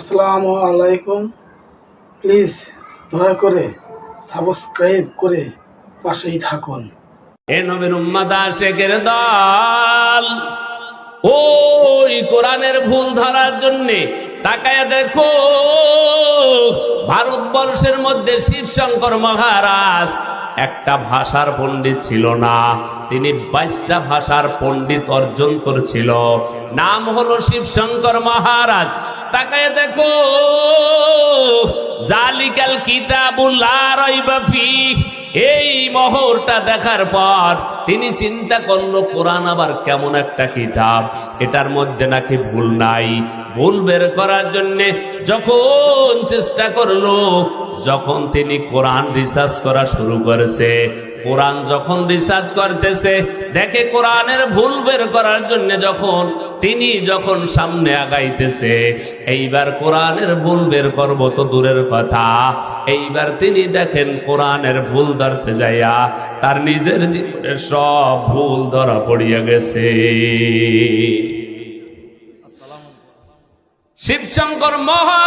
আসসালামু আলাইকুম। প্লিজ দয়া করে সাবস্ক্রাইব করে পাশেই থাকুন। এ নবীর উম্মাদা শেখের দল, ওই কোরআনের ভুল ধরার জন্যে তাকায় দেখো, ভারতবর্ষের মধ্যে শিবশঙ্কর মহারাজ একটা ভাষার পণ্ডিত ছিল না। তিনি বাইশটা ভাষার পণ্ডিত অর্জন করেছিল। নাম হলো শিবশঙ্কর মহারাজ। তাকায় দেখো, জালিকাল ফিহ এই মহরটা দেখার পর তিনি চিন্তা করল, কোরআন আবার কেমন একটা কিতাব। এটার মধ্যে নাকি ভুল নাই। ভুল বের করার জন্য যখন চেষ্টা করল, যখন তিনি কোরআন রিসার্চ করা শুরু করেছে, কোরআন যখন রিসার্চ করতেছে, দেখে কোরআনের ভুল বের করার জন্য যখন তিনি যখন সামনে আগাইতেছে, এইবার কোরআনের ভুল বের করব তো দূরের কথা। এইবার তিনি দেখেন কোরআনের ভুল ধরতে যাইয়া তার নিজের জীবনের সব ভুল ধরা পড়িয়া গেছে। শিবশঙ্কর মহারাজ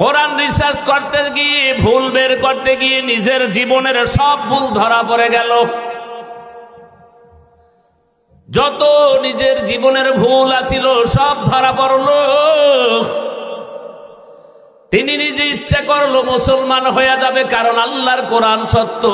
কোরআন রিসার্চ করতে গিয়ে, ভুল বের করতে গিয়ে নিজের জীবনের সব ভুল ধরা পড়ে গেল। যত নিজের জীবনের ভুল আছিল, সব ধরা পড়ল। তিনি নিজে ইচ্ছা করল মুসলমান হয়ে যাবে, কারণ আল্লাহর কোরআন সত্য।